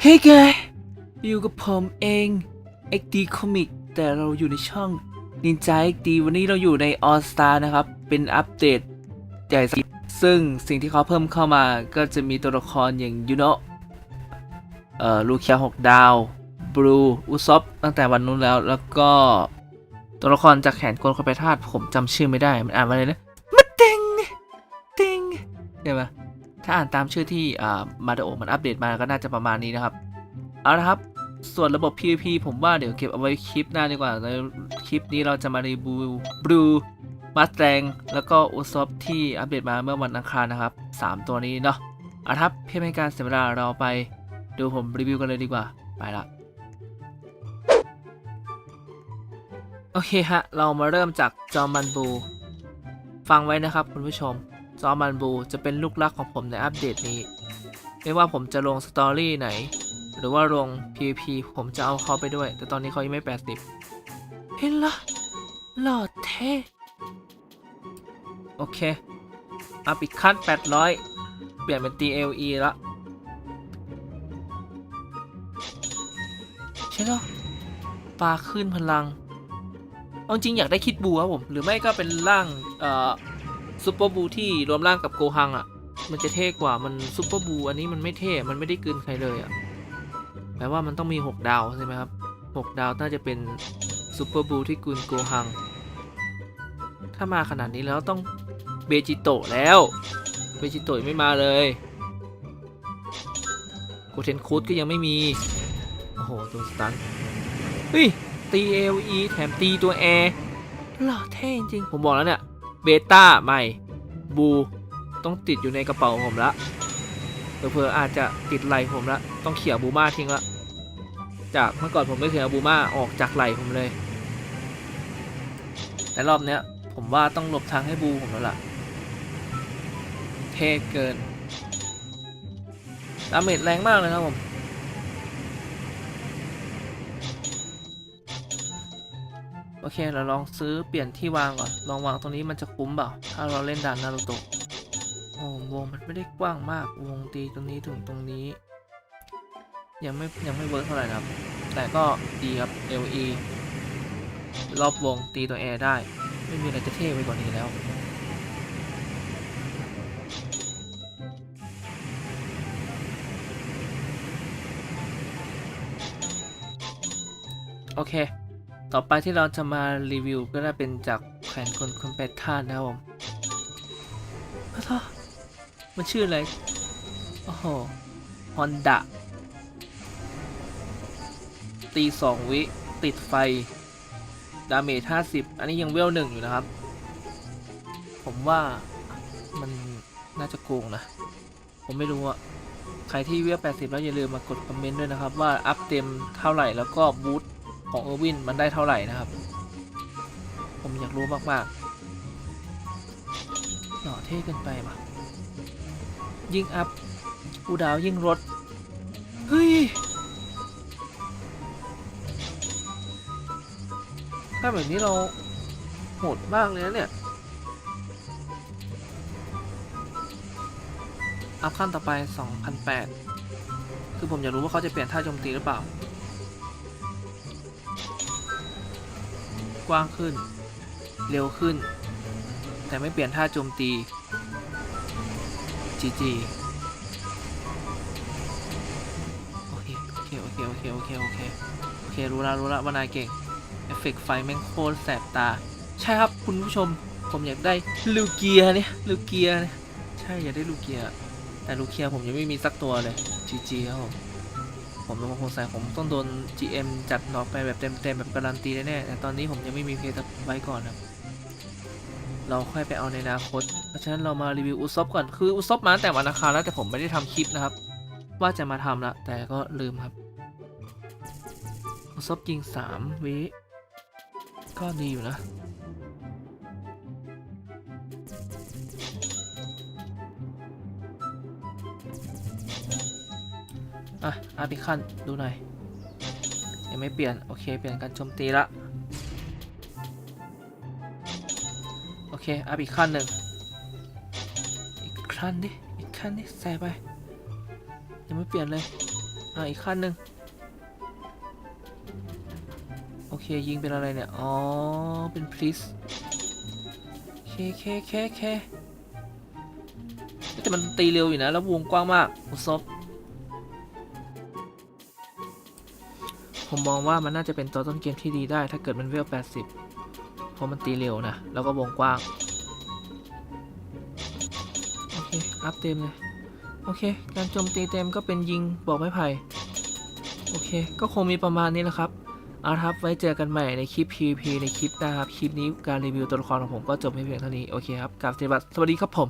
เฮ้ยแกอยู่กับผมเอง XD Comic แต่เราอยู่ในช่อง Ninja XD วันนี้เราอยู่ใน All Star นะครับ เป็นอัปเดตใหญ่สุดซึ่งสิ่งที่เขาเพิ่มเข้ามาก็จะมีตัวละครอย่างยูโนะเอ่อลูเคียหกดาวบลูอุซอปตั้งแต่วันนู้นแล้วแล้วก็ตัวละครจากแขนกลคนไปธาตุผมจำชื่อไม่ได้ มันอ่านว่าอะไรนะมาเต็งเต็งใช่ไหม ถ้าอ่านตามชื่อที่อ่ามาดโอมันอัปเดตมาก็น่าจะประมาณนี้นะครับ เอาละครับส่วนระบบ PVP ผมว่าเดี๋ยวเก็บเอาไว้คลิปหน้าดีกว่าในคลิปนี้เราจะมารีวิวบลูมาสแตงแล้วก็อุซอฟที่อัปเดตมาเมื่อวันอังคารนะครับ 3 ตัวนี้เนาะเอาละครับเพื่อไม่ให้การเสียเวลาเราไปดูผมรีวิวกันเลยดีกว่า ไปละโอเคฮะ เรามาเริ่มจากจอมันบู ฟังไว้นะครับคุณผู้ชม จอมันบูจะเป็นลูกรักของผมในอัปเดตนี้ ไม่ว่าผมจะลงสตอรี่ไหน หรือว่าลง PVP ผมจะเอาเขาไปด้วย แต่ตอนนี้เขายังไม่ 80 เห็นละหลอดเท่โอเคอัพอีกขั้น 800 เปลี่ยนเป็น TLE ละใช่เหรอปลาขึ้นพลังเอาจริงอยากได้คิดบูครับผม หรือไม่ก็เป็นร่าง เอ่อ ซูเปอร์บูที่รวมร่างกับโกฮังอะ มันจะเท่กว่ามันซูเปอร์บูอันนี้มันไม่เท่ มันไม่ได้กลืนใครเลยอะแปลว่ามันต้องมี 6 ดาวใช่ไหมครับ 6 ดาวน่าจะเป็นซูเปอร์บูที่กลืนโกฮัง ถ้ามาขนาดนี้แล้วต้องเบจิโตะแล้ว เบจิโตะไม่มาเลยโกเทนคูดก็ยังไม่มี โอ้โหตัวสตันเฮ้ยตีเอลีแถมตีตัวแอร์หล่อเท่จริง ผมบอกแล้วเนี่ย เบต้าใหม่บูต้องติดอยู่ในกระเป๋าผมละเผื่อๆอาจจะติดไหลผมละต้องเขี่ยบูมาทิ้งละจากเมื่อก่อนผมไม่เคยเอาบูมาออกจากไหลผมเลย แต่รอบเนี้ยผมว่าต้องหลบทางให้บูผมแล้วล่ะ เท่เกินดาเมจแรงมากเลยครับผม โอเคเราลองซื้อเปลี่ยนที่วางก่อน ลองวางตรงนี้มันจะคุ้มเปล่า ถ้าเราเล่นดันนารูโตะโอ้วงมันไม่ได้กว้างมาก วงตีตรงนี้ถึงตรงนี้ ยังไม่ยังไม่เวิร์กเท่าไหร่นะครับ แต่ก็ดีครับ LE รอบวงตีตัวแอร์ได้ ไม่มีอะไรจะเท่ไปกว่านี้แล้วโอเค ต่อไปที่เราจะมารีวิวก็ได้เป็นจากแขวนคนคนแปดท่านนะครับผมอ้ามันชื่ออะไร โอ้โหฮอนดะตีสองวิ ติดไฟ ดาเมจห้าสิบอันนี้ยังเวลหนึ่งอยู่นะครับ ผมว่ามันน่าจะโกงนะ ผมไม่รู้อะใครที่เวล80แล้วอย่าลืมมากดคอมเมนต์ด้วยนะครับ ว่าอัพเต็มเท่าไหร่แล้วก็บูท ของเออร์วินมันได้เท่าไหร่นะครับ ผมอยากรู้มากๆหล่อเท่เกินไปปะยิ่งอัพอูดาวยิ่งลดเฮ้ย ถ้าแบบนี้เราโหดมากเลยนะเนี่ย อัพขั้นต่อไป 2,008 คือผมอยากรู้ว่าเขาจะเปลี่ยนท่าโจมตีหรือเปล่า กว้างขึ้น เร็วขึ้น แต่ไม่เปลี่ยนท่าโจมตี GG โอเค โอเค โอเค โอเค โอเค โอเค โอเค รู้ละรู้ละว่านายเก่ง เอฟเฟกต์ไฟแม่งโคตรแสบตา ใช่ครับคุณผู้ชม ผมอยากได้ลูเกียเนี่ยลูเกียเนี่ย ใช่ อยากได้ลูเกีย แต่ลูเกียผมยังไม่มีสักตัวเลย GG ครับผม ผมเป็นคนสงสัยผมต้องโดน GM จัดดอกไปแบบเต็มๆแบบการันตีแน่ๆแต่ตอนนี้ผมยังไม่มีเพย์ไว้ก่อนครับ เราค่อยไปเอาในอนาคต เพราะฉะนั้นเรามารีวิวอุซบก่อน คืออุซบมาตั้งแต่วันอังคารแล้วแต่ผมไม่ได้ทำคลิปนะครับ ว่าจะมาทำละแต่ก็ลืมครับ อุซบยิงสามวิก็ดีอยู่นะ อะอาพิคันดูหน่อย ยังไม่เปลี่ยน โอเค เปลี่ยนการโจมตีละ โอเคอัพอีกขั้นหนึ่งอีกขั้นดิอีกขั้นดิใส่ไป ยังไม่เปลี่ยนเลย อ่าอีกขั้นหนึ่งโอเค ยิงเป็นอะไรเนี่ย อ๋อ เป็นพลิสเคเคเคเคแต่มันตีเร็วอยู่นะ แล้ววงกว้างมากอุซบ ผมมองว่ามันน่าจะเป็นตัวต้นเกมที่ดีได้ ถ้าเกิดมันเวล 80 เพราะมันตีเร็วนะ แล้วก็วงกว้าง โอเค อัพเต็มเลย โอเค การโจมตีเต็มก็เป็นยิงบอกไม้ไผ่ โอเค ก็คงมีประมาณนี้แหละครับเอาละครับ ไว้เจอกันใหม่ในคลิป PVP ในคลิปน้าครับ คลิปนี้การรีวิวตัวละครของผมก็จบไม่เพียงเท่านี้ โอเคครับกลับสวัสดีครับผม